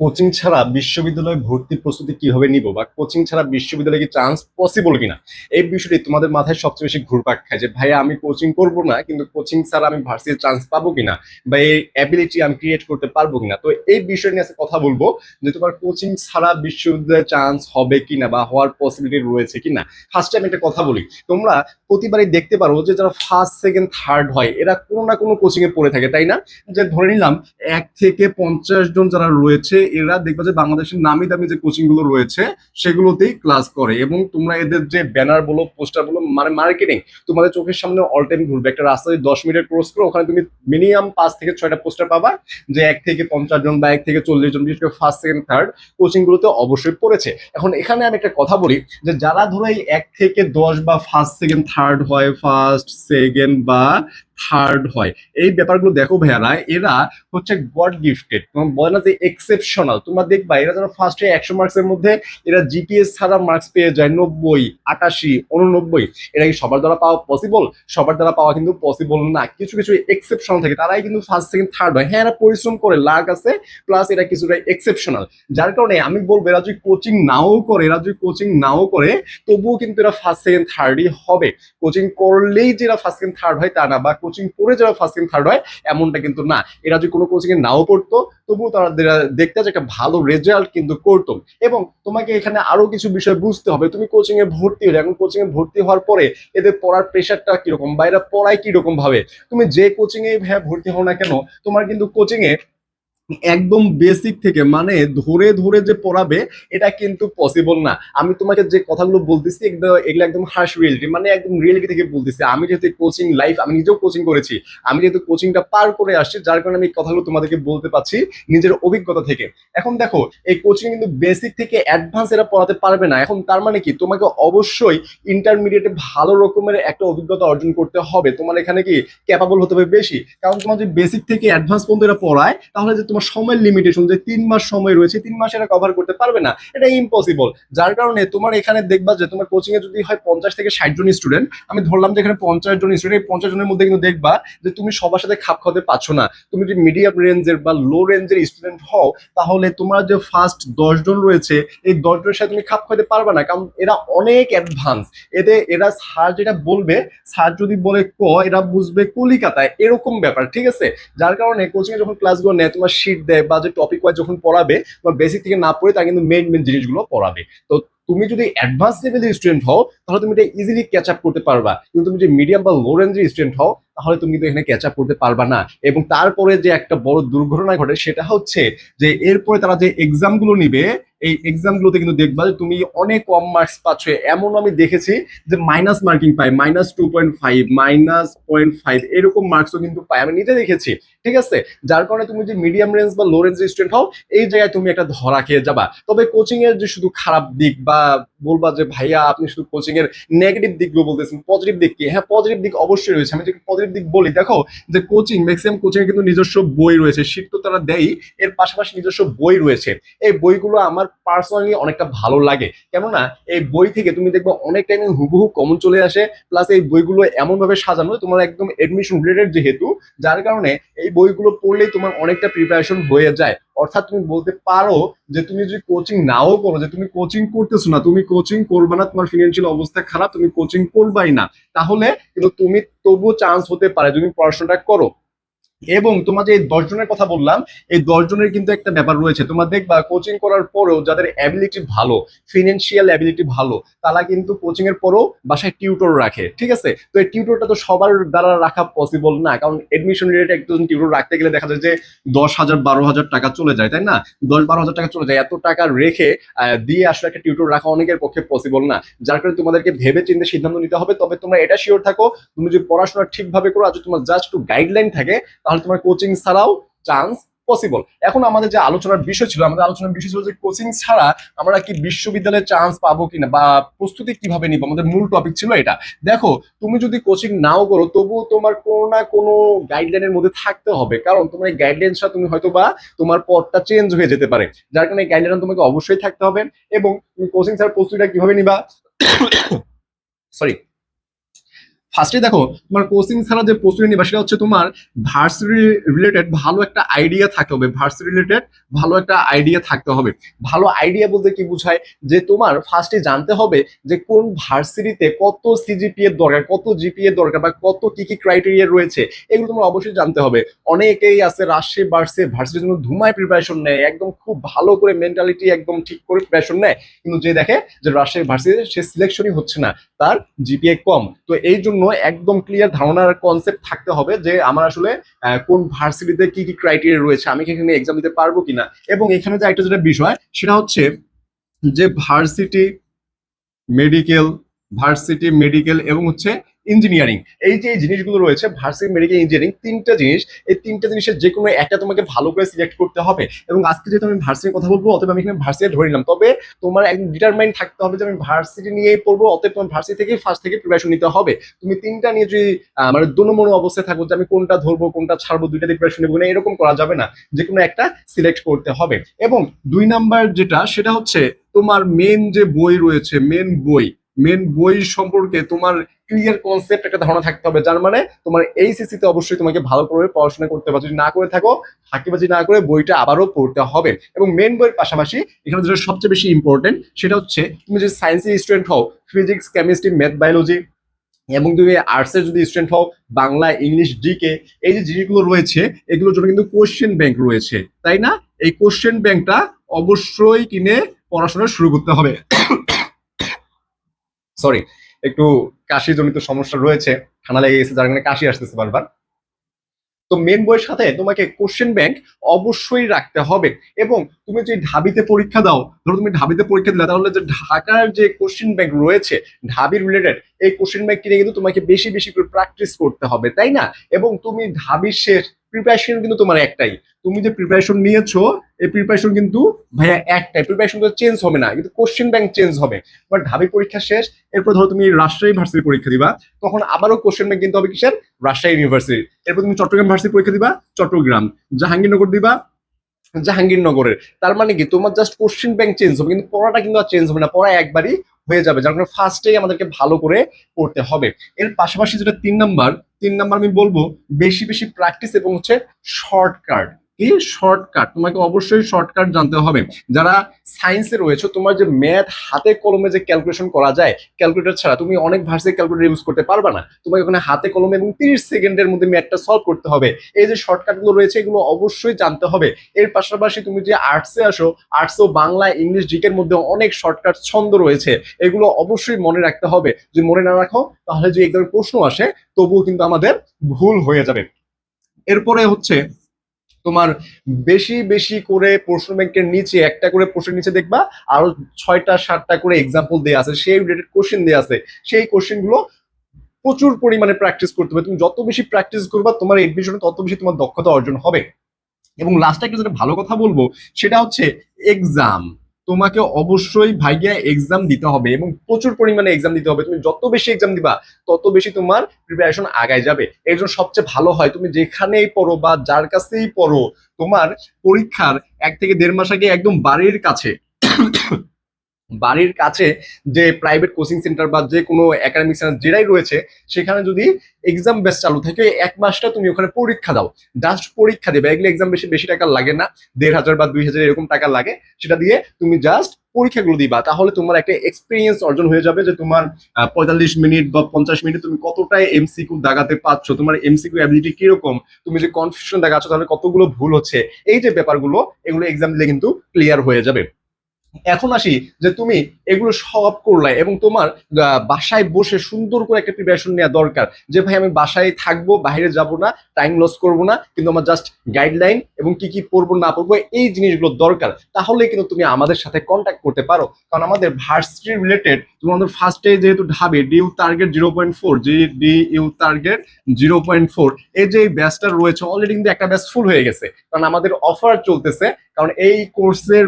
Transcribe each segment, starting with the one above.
Coaching ছাড়া বিশ্ববিদ্যালয়ে ভর্তি প্রস্তুতি কীভাবে নিব বা কোচিং ছাড়া বিশ্ববিদ্যালয়ে কি চান্স পসিবল কিনা? এই বিষয়টি তোমাদের মাথায় সবচেয়ে বেশি ঘুরপাক খায় যে ভাই আমি কোচিং করব না, কিন্তু কোচিং ছাড়া আমি ভার্সিটির চান্স পাবো কিনা বা এই অ্যাবিলিটি আমি ক্রিয়েট করতে পারব কিনা? তো এই বিষয় নিয়ে আজকে কথা বলব যে, তোমার কোচিং ছাড়া বিশ্ববিদ্যালয়ে চান্স হবে কিনা বা হওয়ার পসিবিলিটি রয়েছে কিনা? ফার্স্টে আমি একটা কথা বলি, তোমরা প্রতিবারই দেখতে পারো যে, যারা ফার্স্ট সেকেন্ড থার্ড হয়, এরা কোনো না কোনো কোচিং এ পড়ে থাকে, তাই না? যে, ধরে নিলাম এক থেকে পঞ্চাশ জন যারা রয়েছে এরা দেখবে যে বাংলাদেশের নামি দামি যে কোচিংগুলো রয়েছে, সেগুলোতেই ক্লাস করে এবং তোমরা এদের যে ব্যানার বলো পোস্টার বলো মানে মার্কেটিং তোমাদের চোখের সামনে অল টাইম ঘুরবে। একটা রাস্তায় দশ মিনিট ক্রস করো, ওখানে তুমি মিনিমাম পাঁচ থেকে ছয়টা পোস্টার পাবা, যে এক থেকে পঞ্চাশ জন বা এক থেকে চল্লিশ জন, বিশেষ করে ফার্স্ট সেকেন্ড থার্ড কোচিং গুলোতে অবশ্যই পড়েছে। এখন এখানে আমি একটা কথা বলি, যে যারা ধরো এই এক থেকে দশ বা ফার্স্ট সেকেন্ড থার্ড হয় ফার্স্ট সেকেন্ড বা থার্ড হয়। এই ব্যাপারগুলো দেখো ভাইয়ারা, এরা হচ্ছে গড গিফটেড তোমার বলে না যে এক্সেপশনাল তোমরা দেখবা, এরা যারা ফার্স্ট একশো মার্কসের মধ্যে, এরা জিপিএস ছাড়া মার্কস পেয়ে যায় নব্বই, আটাশি, উননব্বই। এটা কি সবার দ্বারা পাওয়া পসিবল সবার দ্বারা পাওয়া কিন্তু পসিবল না। কিছু কিছু এক্সেপশনাল থাকে, তারাই কিন্তু ফার্স্ট সেকেন্ড থার্ড হয়। হ্যাঁ এরা পরিশ্রম করে লাগ আছে প্লাস এরা কিছুটা এক্সেপশনাল যার কারণে আমি বলব, এরা যদি কোচিং নাও করে, এরা যদি কোচিং নাও করে, তবুও কিন্তু এরা ফার্স্ট সেকেন্ড থার্ডই হবে। কোচিং করলেই যে এরা ফার্স্ট সেকেন্ড থার্ড হয় তা না, বা কোচিং করে যারা ফার্স্ট সেকেন্ড থার্ড হয়, এমনটা কিন্তু না। এরা যদি কোনো কোচিংয়ে নাও পড়তো, তবুও তারা দেখতে যে একটা ভালো রেজাল্ট কিন্তু করতো। এবং তোমাকে এখানে আরও কিছু বিষয় বুঝতে হবে। তুমি কোচিংয়ে ভর্তি হলে, এখন কোচিংয়ে ভর্তি হওয়ার পরে এদের পড়ার প্রেশারটা কীরকম বা এরা পড়ায় কীরকম ভাবে? তুমি যে কোচিংয়ে এ ভর্তি হও না কেন, তোমার কিন্তু কোচিংয়ে একদম বেসিক থেকে মানে ধরে ধরে যে পড়াবে, এটা কিন্তু পসিবল না। আমি তোমাকে যে কথাগুলো বলতেছি, এগুলো একদম হার্শ রিয়েলিটি মানে একদম রিয়েলিটি থেকে বলতেছি। আমি যেহেতু কোচিং লাইফ আমি নিজেও কোচিং করেছি। আমি যেহেতু কোচিংটা পার করে আসছি, যার কারণে আমি কথাগুলো তোমাদেরকে বলতে পারছি নিজের অভিজ্ঞতা থেকে। এখন দেখো, এই কোচিং কিন্তু বেসিক থেকে অ্যাডভান্স এরা পড়াতে পারবে না। এখন তার মানে কি? তোমাকে অবশ্যই ইন্টারমিডিয়েটে ভালো রকমের একটা অভিজ্ঞতা অর্জন করতে হবে। তোমার এখানে কি ক্যাপাবল হতে হবে বেশি? কারণ তোমার যদি বেসিক থেকে অ্যাডভান্স পর্যন্ত এরা পড়ায়, তাহলে যে তোমার সময়ের লিমিটেশন যে তিন মাস সময় রয়েছে, তিন মাস এরা কভার করতে পারবে না। এটা ইম্পসিবল যার কারণে তোমার এখানে দেখবা যে তোমার কোচিং এ যদি হয় পঞ্চাশ থেকে ষাট জন স্টুডেন্ট আমি ধরলাম যে এখানে পঞ্চাশ জন স্টুডেন্ট এই পঞ্চাশ জনের মধ্যে কিন্তু দেখবা যে তুমি সবার সাথে খাপ খাওয়াতে পারছ না। তুমি যদি মিডিয়াম রেঞ্জের বা লো রেঞ্জের স্টুডেন্ট হও, তাহলে তোমার যে ফার্স্ট দশ জন রয়েছে, এই দশ জনের সাথে তুমি খাপ খাওয়াতে পারবে না। কারণ এরা অনেক অ্যাডভান্স এতে এরা স্যার যেটা বলবে স্যার যদি বলে ক, এরা বুঝবে কলিকাতায়। এরকম ব্যাপার, ঠিক আছে? যার কারণে কোচিং এ যখন ক্লাসগুলো নেয়, তোমার শিট দেয় বা যে টপিক ওয়াইজ যখন পড়াবে, তোমার বেসিক থেকে না পড়ে তার কিন্তু মেন মেন জিনিসগুলো পড়াবে। তো তুমি যদি অ্যাডভান্স লেভেলের স্টুডেন্ট হও, তাহলে তুমি এটা ইজিলি ক্যাচ আপ করতে পারবা। কিন্তু তুমি যদি মিডিয়াম বা লো রেঞ্জের স্টুডেন্ট হও তাহলে তুমি কিন্তু এখানে ক্যাচ আপ করতে পারবা না। এবং তারপরে যে একটা বড় দুর্ঘটনা ঘটে, সেটা হচ্ছে যে এরপরে তারা যে এক্সামগুলো নিবে, এই এক্সাম গুলোতে কিন্তু দেখবা যে তুমি অনেক কম মার্কস পাচ্ছ। এমন আমি দেখেছি যে মাইনাস মার্কিং পাই minus two point five minus point five এরকম মার্কসও কিন্তু পাই আমি নিজে দেখেছি, ঠিক আছে? যার কারণে তুমি যে মিডিয়াম রেঞ্জ বা লো রেঞ্জ স্টুডেন্ট হও, এই জায়গায় তুমি একটা ধরা খেয়ে যাবা। তবে কোচিং এর যে শুধু খারাপ দিক বা বলবা যে, ভাইয়া, আপনি শুধু কোচিং এর নেগেটিভ দিকগুলো বলতেছেন পজিটিভ দিক কি? হ্যাঁ পজিটিভ দিক অবশ্যই রয়েছে। আমি যদি পজিটিভ দিক বলি, দেখো যে কোচিং ম্যাক্সিমাম কোচিং কিন্তু নিজস্ব বই রয়েছে শীত তো তারা দেয় এর পাশাপাশি নিজস্ব বই রয়েছে। এই বইগুলো আমার পার্সোনালি অনেকটা ভালো লাগে। কেননা এই বই থেকে তুমি দেখবে অনেক টাইমে হুবহু কমন চলে আসে প্লাস এই বইগুলো এমন ভাবে সাজানো, তোমার একদম এডমিশন রিলেটেড যেহেতু, যার কারণে এই বইগুলো পড়লেই তোমার অনেকটা প্রিপারেশন হয়ে যায়। অর্থাৎ তুমি বলতে পারো যে তুমি যদি কোচিং নাও করো, যে তুমি কোচিং করতেছো না, তুমি কোচিং করবে না, তোমার ফিনান্সিয়াল অবস্থা খারাপ, তুমি কোচিং করবাই না, তাহলে কিন্তু তুমি তবুও চান্স হতে পারে তুমি পড়াশোনাটা করো। এবং তোমার যে এই দশ জনের কথা বললাম, এই দশ জনের কিন্তু একটা ব্যাপার রয়েছে। তোমার দেখবা কোচিং করার পরেও যাদের অ্যাবিলিটি ভালো ফিনান্সিয়াল অ্যাবিলিটি ভালো, তারা কিন্তু কোচিং এর পরেও বাসায় টিউটর রাখে, ঠিক আছে? তো এই টিউটরটা তো সবার দ্বারা রাখা পসিবল না, কারণ এডমিশন রেট একজন টিউটর রাখতে গেলে দেখা যায় যে দশ হাজার, বারো হাজার টাকা চলে যায়, তাই না? দশ, বারো হাজার টাকা চলে যায়, এত টাকা রেখে দিয়ে আসলে একটা টিউটর রাখা অনেকের পক্ষে পসিবল না। যার কারণে তোমাদেরকে ভেবে চিন্তে সিদ্ধান্ত নিতে হবে, তবে তোমরা এটা শিওর থাকো, তুমি যদি পড়াশোনা ঠিকভাবে করো যদি তোমার জাস্ট একটু গাইডলাইন থাকে তাহলে তোমার কোচিং ছাড়াও চান্স পসিবল এখন আমাদের যে আলোচনার বিষয় ছিল, আমাদের আলোচনার বিষয় ছিল যে কোচিং ছাড়া আমরা কি বিশ্ববিদ্যালয়ে চান্স পাবো কিনা বা প্রস্তুতি কীভাবে নিব? আমাদের মূল টপিক ছিল এটা। দেখো, তুমি যদি কোচিং নাও করো, তবুও তোমার কোনো না কোনো গাইডলাইনের মধ্যে থাকতে হবে। কারণ তোমার এই গাইডলাইন ছাড়া তুমি হয়তো বা তোমার পথটা চেঞ্জ হয়ে যেতে পারে। যার কারণে গাইডলাইন তোমাকে অবশ্যই থাকতে হবে এবং তুমি কোচিং ছাড়া প্রস্তুতিটা কীভাবে নিবা? সরি ফার্স্টে দেখো, তোমার কোচিং ছাড়া যে প্রস্তুতি নিবা, সেটা হচ্ছে তোমার ভার্সিটি রিলেটেড ভালো একটা আইডিয়া থাকতে হবে। ভার্সিটি রিলেটেড ভালো একটা আইডিয়া থাকতে হবে। ভালো আইডিয়া বলতে কি বোঝায়? যে তোমার ফার্স্টে জানতে হবে যে কোন ভার্সিটিতে কত সিজিপি এর দরকার, কত জিপি এর দরকার বা কত কি কি ক্রাইটেরিয়া রয়েছে, এগুলো তোমার অবশ্যই জানতে হবে। অনেকেই আছে, রাশি, বার্সে ভার্সিটির জন্য ধুমায় প্রিপারেশন নেয়, একদম খুব ভালো করে মেন্টালিটি একদম ঠিক করে প্রিপারেশন নেয়। কিন্তু যে দেখে যে রাজশাহী ভার্সিটি সে সিলেকশনই হচ্ছে না, তার জিপিএ কম। তো এই জন্য একদম ক্লিয়ার ধারণার কনসেপ্ট থাকতে হবে যে আমার আসলে কোন ভার্সিটিতে কি কি ক্রাইটেরিয়া রয়েছে, আমি এখানে এক্সাম দিতে পারব কিনা। এবং এখানে যে একটা যেটা বিষয়, সেটা হচ্ছে যে ভার্সিটি মেডিকেল ভার্সিটি মেডিকেল এবং হচ্ছে ইঞ্জিনিয়ারিং এই যে জিনিসগুলো রয়েছে ভার্সিটি মেডিকেল ইঞ্জিনিয়ারিং তিনটা জিনিস, এই তিনটা জিনিসের যে কোনো একটা তোমাকে ভালো করে সিলেক্ট করতে হবে। এবং আজকে যেহেতু আমি ভার্সিটির কথা বলব, অতএব আমি এখানে ভার্সিটি ধরে নিলাম। তবে তোমার একদম ডিটারমাইন থাকতে হবে যে আমি ভার্সিটি নিয়েই পড়ব, অতএব তোমার ভার্সিটি থেকে ফার্স্ট থেকে প্রিপারেশন নিতে হবে। তুমি তিনটা নিয়ে যদি মানে দোনো অবস্থায় থাকো যে আমি কোনটা ধরবো, কোনটা ছাড়বো দুইটা প্রিপারেশন নেব না এরকম করা যাবে না। যে কোনো একটা সিলেক্ট করতে হবে। এবং দুই নাম্বার যেটা, সেটা হচ্ছে তোমার মেন যে বই রয়েছে মেন বই মেন বই সম্পর্কে তোমার ক্লিয়ার কনসেপ্ট একটা ধারণা থাকতে হবে, যার মানে তোমার এইচএসসি তে অবশ্যই তোমাকে ভালো করে পড়াশোনা করতে হবে। যদি না করে থাকো, ফাঁকিবাজি না করে বইটা আবারও পড়তে হবে। এবং মেন বইয়ের পাশাপাশি এখানে যেটা সবচেয়ে বেশি ইম্পর্টেন্ট সেটা হচ্ছে, তুমি যদি সায়েন্সের স্টুডেন্ট হও ফিজিক্স কেমিস্ট্রি ম্যাথ বায়োলজি এবং তুমি আর্টসের যদি স্টুডেন্ট হও, বাংলা ইংলিশ জিকে এই যে জিনিসগুলো রয়েছে, এগুলোর জন্য কিন্তু কোশ্চেন ব্যাংক রয়েছে। তাই না? এই কোশ্চেন ব্যাংকটা অবশ্যই কিনে পড়াশোনা শুরু করতে হবে। সরি একটু কাশি জনিত সমস্যা রয়েছে, ঠান্ডা লেগে গেছে, যার কারণে কাশি আসতেছে বারবার। তো মেন বইয়ের সাথে তোমাকে কোশ্চেন ব্যাংক অবশ্যই রাখতে হবে এবং তুমি যে ঢাবিতে পরীক্ষা দাও, ধরো তুমি ঢাবিতে পরীক্ষা দিলে, তাহলে যে ঢাকার যে কোশ্চেন ব্যাংক রয়েছে, ঢাবি রিলেটেড এই কোশ্চেন ব্যাংক কিনে কিন্তু তোমাকে বেশি বেশি করে প্র্যাকটিস করতে হবে, তাই না? এবং তুমি ঢাবির শেষ প্রিপারেশন কিন্তু তোমার একটাই। তুমি যে প্রিপারেশন নিয়েছো, এই প্রিপারেশন কিন্তু ভাইয়া একটাই। প্রিপারেশন তো চেঞ্জ হবে না, কিন্তু কোশ্চেন ব্যাংক চেঞ্জ হবে। তোমার ঢাবি পরীক্ষা শেষ, এরপর ধরো তুমি রাজশাহী ভার্সিটি পরীক্ষা দিবা, তখন আবারও কোশ্চেন ব্যাংক কিন্তু হবে কিসের? রাজশাহী ইউনিভার্সিটি এরপর তুমি চট্টগ্রাম ভার্সিটি পরীক্ষা দিবা, চট্টগ্রাম। জাহাঙ্গীরনগর দিবা, জাহাঙ্গীরনগরের। তার মানে কি? তোমার জাস্ট কোশ্চেন ব্যাংক চেঞ্জ হবে, কিন্তু পড়াটা কিন্তু আর চেঞ্জ হবে না, পড়া একবারই হয়ে যাবে, যার কারণে ফার্স্টেই আমাদেরকে ভালো করে পড়তে হবে। এর পাশাপাশি যেটা তিন নাম্বার তিন নাম্বার আমি বলব, বেশি বেশি প্র্যাকটিস এবং হচ্ছে শর্টকাট কি শর্টকাট তোমাকে অবশ্যই শর্টকাট জানতে হবে। যারা সায়েন্সে রয়েছে, তোমার যে ম্যাথ হাতে কলমে যে ক্যালকুলেশন করা যায় ক্যালকুলেটর ছাড়া তুমি অনেক ভার্সে ক্যালকুলেটর ইউজ করতে পারবে না। তোমাকে ওখানে হাতে কলমে এবং তিরিশ সেকেন্ডের মধ্যে ম্যাথটা সলভ করতে হবে। এই যে শর্টকাটগুলো রয়েছে, এগুলো অবশ্যই জানতে হবে। এর পাশাপাশি তুমি যে আর্টসে আসো আর্টসও বাংলা, ইংলিশ জিকের মধ্যে অনেক শর্টকাট ছন্দ রয়েছে। এগুলো অবশ্যই মনে রাখতে হবে। যদি মনে না রাখো, তাহলে যে একদম প্রশ্ন আসে, তবুও কিন্তু আমাদের ভুল হয়ে যাবে। এরপরে হচ্ছে তোমার বেশি বেশি করে প্রশ্ন ব্যাংকের নিচে, একটা করে প্রশ্নের নিচে দেখবা, আরও ছয়টা, সাতটা করে এক্সাম্পল দেওয়া আছে, সেই রিলেটেড কোশ্চেন দেওয়া আছে, সেই কোশ্চেনগুলো প্রচুর পরিমাণে প্র্যাকটিস করতে হবে। তুমি যত বেশি প্র্যাকটিস করবা, তোমার এডমিশনে তত বেশি তোমার দক্ষতা অর্জন হবে। এবং লাস্টে একটা যেটা ভালো কথা বলব, সেটা হচ্ছে এক্সাম তোমাকে অবশ্যই ভাইয়া এক্সাম দিতে হবে এবং প্রচুর পরিমাণে এক্সাম দিতে হবে। তুমি যত বেশি এক্সাম দিবা, তত বেশি তোমার প্রিপারেশন আগায় যাবে। এর জন্য সবচেয়ে ভালো হয়, তুমি যেখানেই পড়ো বা যার কাছেই পড়ো, তোমার পরীক্ষার এক থেকে দেড় মাস আগে একদম বাড়ির কাছে বাড়ির কাছে যে প্রাইভেট কোচিং সেন্টার বা যে কোনো একাডেমিক সেন্টার যেটাই রয়েছে, সেখানে যদি এক্সাম বেস চালু থাকে, এক মাসটা তুমি ওখানে পরীক্ষা দাও। জাস্ট পরীক্ষা দেবে। এগুলো এক্সাম বেশি বেশি টাকা লাগে না। দেড় হাজার বা দুই হাজার এরকম টাকা লাগে। সেটা দিয়ে তুমি জাস্ট পরীক্ষাগুলো দিবা। তাহলে তোমার একটা এক্সপিরিয়েন্স অর্জন হয়ে যাবে যে তোমার পঁয়তাল্লিশ মিনিট বা পঞ্চাশ মিনিট তুমি কতটাই এমসিকিউ দাগাতে পারছ, তোমার এমসিকিউ অ্যাবিলিটি কীরকম, তুমি যে কনফিউশন দেখাচ্ছ তাহলে কতগুলো ভুল হচ্ছে, এই যে ব্যাপারগুলো, এগুলো এক্সাম দিলে কিন্তু ক্লিয়ার হয়ে যাবে। এখন আসি যে তুমি এগুলো সব করলে এবং তোমার বাসায় বসে সুন্দর করে একটা প্রিপারেশন নেওয়া দরকার যে ভাই আমি বাসায় থাকব, বাইরে যাব না টাইম লস করব না, কিন্তু আমার জাস্ট গাইডলাইন এবং কি কি পড়ব, না পড়ব, এই জিনিসগুলো দরকার। তাহলে কিন্তু তুমি আমাদের সাথে কন্ট্যাক্ট করতে পারো। কারণ আমাদের ভার্সিটি রিলেটেড তোমাদের ফার্স্টে যেহেতু ঢাবে D U target zero point four G D U target zero point four এই যে ব্যাচটা রয়েছে অলরেডি কিন্তু একটা ব্যাচ ফুল হয়ে গেছে। কারণ আমাদের অফার চলতেছে, কারণ এই কোর্সের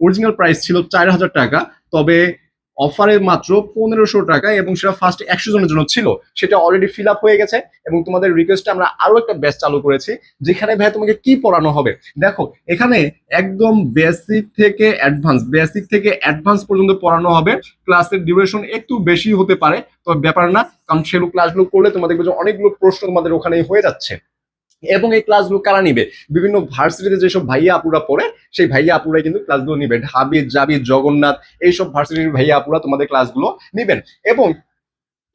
অরিজিনাল প্রাইস ছিল চার হাজার টাকা, তবে অফারে মাত্র পনেরোশো টাকা এবং সেটা ফার্স্ট একশো জনের জন্য ছিল। সেটা অলরেডি ফিল আপ হয়ে গেছে এবং তোমাদের রিকোয়েস্টে আমরা আরও একটা ব্যাচ চালু করেছি। যেখানে ভাই তোমাকে কি পড়ানো হবে? দেখো, এখানে একদম বেসিক থেকে অ্যাডভান্স বেসিক থেকে অ্যাডভান্স পর্যন্ত পড়ানো হবে। ক্লাসের ডিউরেশন একটু বেশি হতে পারে, তবে ব্যাপার না, কারণ সেগুলো ক্লাসগুলো করলে তোমাদের অনেকগুলো প্রশ্ন তোমাদের ওখানেই হয়ে যাচ্ছে। এবং এই ক্লাসগুলো কারা নিবে? বিভিন্ন ভার্সিটিতে যেসব ভাইয়া আপুরা পড়ে, সেই ভাইয়া আপুরাই কিন্তু ক্লাসগুলো নিবে। ঢাবি জাবি জগন্নাথ, এইসব ভার্সিটির ভাইয়া আপুরা তোমাদের ক্লাসগুলো নিবেন। এবং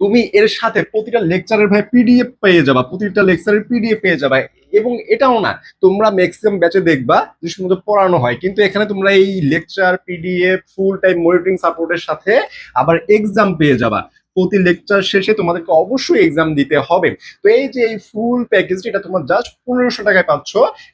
তুমি এর সাথে প্রতিটা লেকচারের ভাই পিডিএফ পেয়ে যাবা, প্রতিটা লেকচারের পিডিএফ পেয়ে যাবা। এবং এটাও না, তোমরা ম্যাক্সিমাম ব্যাচে দেখবা যে শুধু পড়ানো হয়। কিন্তু এখানে তোমরা এই lecture PDF full time monitoring সাপোর্টের সাথে আবার এক্সাম পেয়ে যাবা। প্রতি লেকচার শেষে তোমাদেরকে অবশ্যই এক্সাম দিতে হবে। তো এই যে এই ফুল প্যাকেজটি এটা তোমার জাস্ট পনেরোশো টাকায় পাচ্ছ,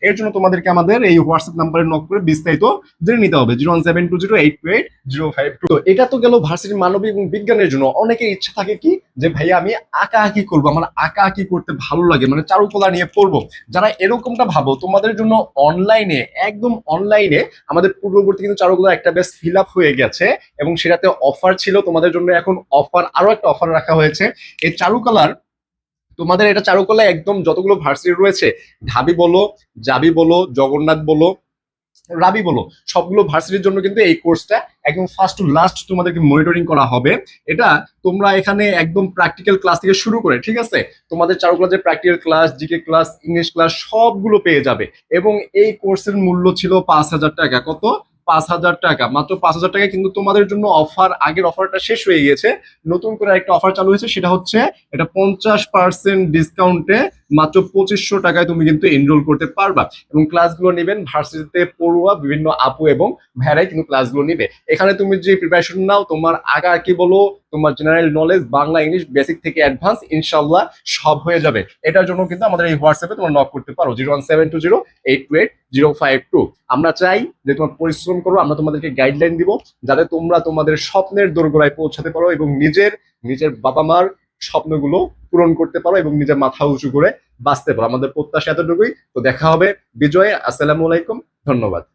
এর জন্য তোমাদেরকে আমাদের এই হোয়াটসঅ্যাপ নাম্বারে নক করে বিস্তারিত জেনে নিতে হবে। Zero one seven two zero eight two eight zero five two. তো এটা তো গেল ভার্সিটির মানবিক এবং বিজ্ঞানের জন্য। অনেকের ইচ্ছা থাকে কি যে, ভাইয়া, আমি আঁকা আঁকি করব। আমার আঁকা আঁকি করতে ভালো লাগে মানে চারুকলা নিয়ে পড়ব। যারা এরকমটা ভাবো, তোমাদের জন্য অনলাইনে একদম অনলাইনে আমাদের পূর্ববর্তী কিন্তু চারুকলা একটা বেশ ফিল আপ হয়ে গেছে এবং সেটাতে অফার ছিল। তোমাদের জন্য এখন অফার আরও একটা অফার রাখা হয়েছে। এই চারুকলার তোমাদের এটা চারুকলা একদম যতগুলো ভার্সিটি রয়েছে, ঢাবি বলো, জাবি বলো, জগন্নাথ বলো, রাবি বলো, সবগুলো ভার্সিটির জন্য কিন্তু এই কোর্সটা একদম ফার্স্ট টু লাস্ট তোমাদেরকে মনিটরিং করা হবে। এটা তোমরা এখানে একদম প্র্যাকটিক্যাল ক্লাস থেকে শুরু করে, ঠিক আছে? তোমাদের চারুকলা যে practical class GK class English class সবগুলো পেয়ে যাবে। এবং এই কোর্সের মূল্য ছিল পাঁচ হাজার টাকা। কত? পাঁচ হাজার টাকা। মাত্র পাঁচ হাজার টাকা কিন্তু তোমাদের জন্য অফার আগের অফারটা শেষ হয়ে গিয়েছে। নতুন করে একটা অফার চালু হয়েছে, সেটা হচ্ছে এটা পঞ্চাশ পার্সেন্ট ডিসকাউন্টে মাত্র পঁচিশশো টাকায় তুমি কিন্তু এনরোল করতে পারবা। এবং ক্লাসগুলো নেবেন ভার্সিটিতে পড়ুয়া, বিভিন্ন আপু এবং ভ্যারাই কিন্তু ক্লাসগুলো নিবে। এখানে তুমি যে প্রিপারেশন নাও, তোমার আগা কি বলো, তোমার general knowledge Bangla English basic থেকে অ্যাডভান্স ইনশাল্লাহ সব হয়ে যাবে। এটার জন্য কিন্তু আমাদের এই হোয়াটসঅ্যাপে তোমরা নক করতে পারো। Zero one seven two zero eight two eight zero five two. আমরা চাই যে তোমার পরিশ্রম করো, আমরা তোমাদেরকে গাইডলাইন দিব, যাতে তোমরা তোমাদের স্বপ্নের দোরগোড়ায় পৌঁছাতে পারো এবং নিজের নিজের বাবা মার স্বপ্নগুলো পূরণ করতে পারো এবং নিজের মাথা উঁচু করে বাঁচতে পারো। আমাদের প্রত্যাশা এতটুকুই। তো দেখা হবে। বিজয়, আসসালামু আলাইকুম। ধন্যবাদ।